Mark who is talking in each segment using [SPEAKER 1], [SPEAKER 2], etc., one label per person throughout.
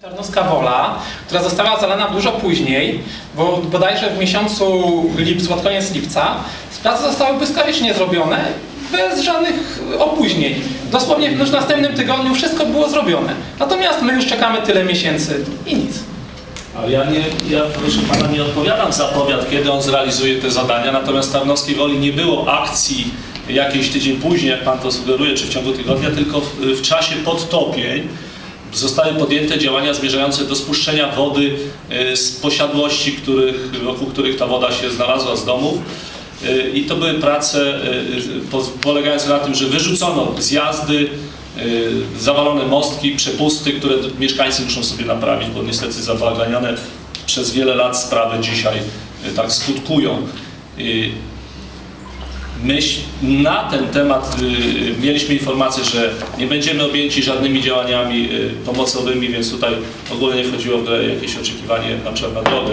[SPEAKER 1] Tarnowska Wola, która została zalana dużo później, bo bodajże w miesiącu lipcu, pod koniec lipca, prace zostały błyskawicznie zrobione, bez żadnych opóźnień. Dosłownie już w następnym tygodniu wszystko było zrobione. Natomiast my już czekamy tyle miesięcy i nic.
[SPEAKER 2] Ale ja, nie, ja proszę pana nie odpowiadam za powiat, kiedy on zrealizuje te zadania, natomiast w Tarnowskiej Woli nie było akcji jakiś tydzień później, jak pan to sugeruje, czy w ciągu tygodnia, tylko w, w czasie podtopień zostały podjęte działania zmierzające do spuszczenia wody e, z posiadłości, których, wokół których ta woda się znalazła z domów. E, I to były prace e, po- polegające na tym, że wyrzucono zjazdy, zawalone mostki, przepusty, które mieszkańcy muszą sobie naprawić, bo niestety zabaganiane przez wiele lat sprawy dzisiaj tak skutkują. Y, Myśl, na ten temat y, mieliśmy informację, że nie będziemy objęci żadnymi działaniami y, pomocowymi, więc tutaj w ogóle nie wchodziło w jakieś oczekiwanie na przykład na drogę.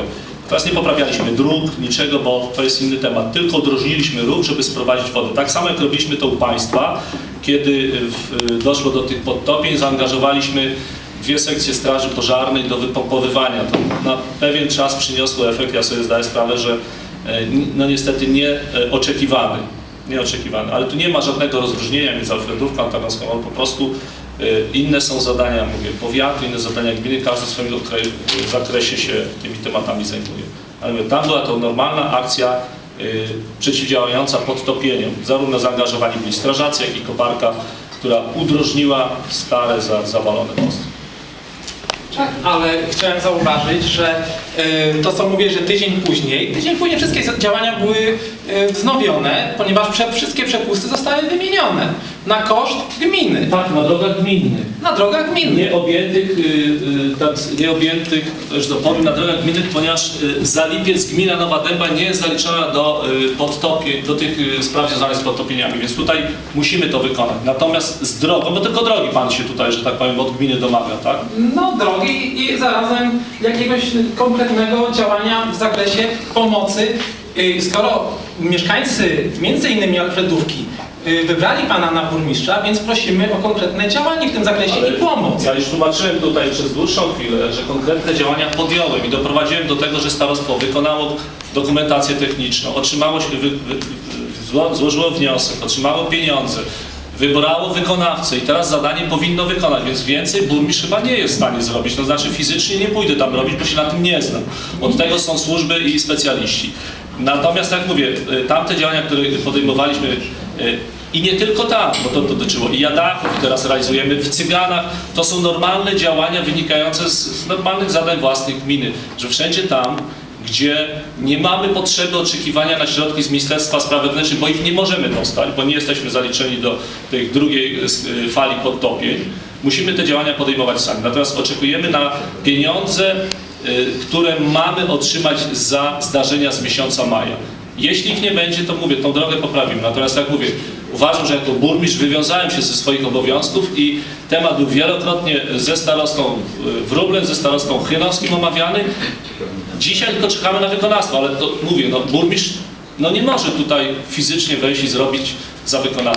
[SPEAKER 2] Teraz nie poprawialiśmy dróg, niczego, bo to jest inny temat. Tylko udrożniliśmy ruch, żeby sprowadzić wodę. Tak samo jak robiliśmy to u Państwa, kiedy y, w, doszło do tych podtopień, zaangażowaliśmy dwie sekcje straży pożarnej do wypompowywania. To na pewien czas przyniosło efekt. Ja sobie zdaję sprawę, że e, no niestety nie e, oczekiwany. Nieoczekiwany, ale tu nie ma żadnego rozróżnienia między Alfredówką a Tarnowską, Wolą. po prostu e, inne są zadania, mówię, powiatu, inne zadania gminy, każdy w swoim okre- zakresie się tymi tematami zajmuje. Ale mówię, tam była to normalna akcja e, przeciwdziałająca podtopieniom, zarówno zaangażowani byli strażacy, jak i koparka, która udrożniła stare, za- zawalone mosty.
[SPEAKER 1] Ale chciałem zauważyć, że y, to co mówię, że tydzień później, tydzień później wszystkie działania były y, wznowione, ponieważ wszystkie przepusty zostały wymienione na koszt gminy,
[SPEAKER 2] Tak, na drogach gminnych.
[SPEAKER 1] na drogach gminnych.
[SPEAKER 2] Nie objętych, y, y, tak, nie objętych, też dopowiem, na drogach gminnych, ponieważ y, za lipiec gmina Nowa Dęba nie jest zaliczona do y, podtopień, do tych y, spraw związanych z podtopieniami, więc tutaj musimy to wykonać. Natomiast z drogą, bo tylko drogi pan się tutaj, że tak powiem, od gminy domaga, tak?
[SPEAKER 1] No drogi i zarazem jakiegoś konkretnego działania w zakresie pomocy, Y, skoro mieszkańcy, między innymi Alfredówki, wybrali Pana na burmistrza, więc prosimy o konkretne działanie w tym zakresie
[SPEAKER 2] Ale
[SPEAKER 1] i pomoc.
[SPEAKER 2] Ja już tłumaczyłem tutaj przez dłuższą chwilę, że konkretne działania podjąłem i doprowadziłem do tego, że starostwo wykonało dokumentację techniczną, otrzymało, wy, wy, zło, złożyło wniosek, otrzymało pieniądze, wybrało wykonawcę i teraz zadanie powinno wykonać, więc więcej burmistrz chyba nie jest w stanie zrobić. To znaczy fizycznie nie pójdę tam robić, bo się na tym nie znam. Od tego są służby i specjaliści. Natomiast jak mówię, y, tamte działania, które podejmowaliśmy y, i nie tylko tam, bo to dotyczyło i Jadaków, i teraz realizujemy w Cyganach. To są normalne działania wynikające z, normalnych zadań własnych gminy, że wszędzie tam, gdzie nie mamy potrzeby oczekiwania na środki z Ministerstwa Spraw Wewnętrznych, bo ich nie możemy dostać, bo nie jesteśmy zaliczeni do tej drugiej y, fali podtopień, musimy te działania podejmować sami. Natomiast oczekujemy na pieniądze, y, które mamy otrzymać za zdarzenia z miesiąca maja. Jeśli ich nie będzie, to mówię, tą drogę poprawimy. Natomiast jak mówię, uważam, że jako burmistrz wywiązałem się ze swoich obowiązków i temat był wielokrotnie ze starostą Wróblem, ze starostą Chynowskim omawiany. Dzisiaj tylko czekamy na wykonawstwo, ale to mówię, no burmistrz no nie może tutaj fizycznie wejść i zrobić za wykonawcę.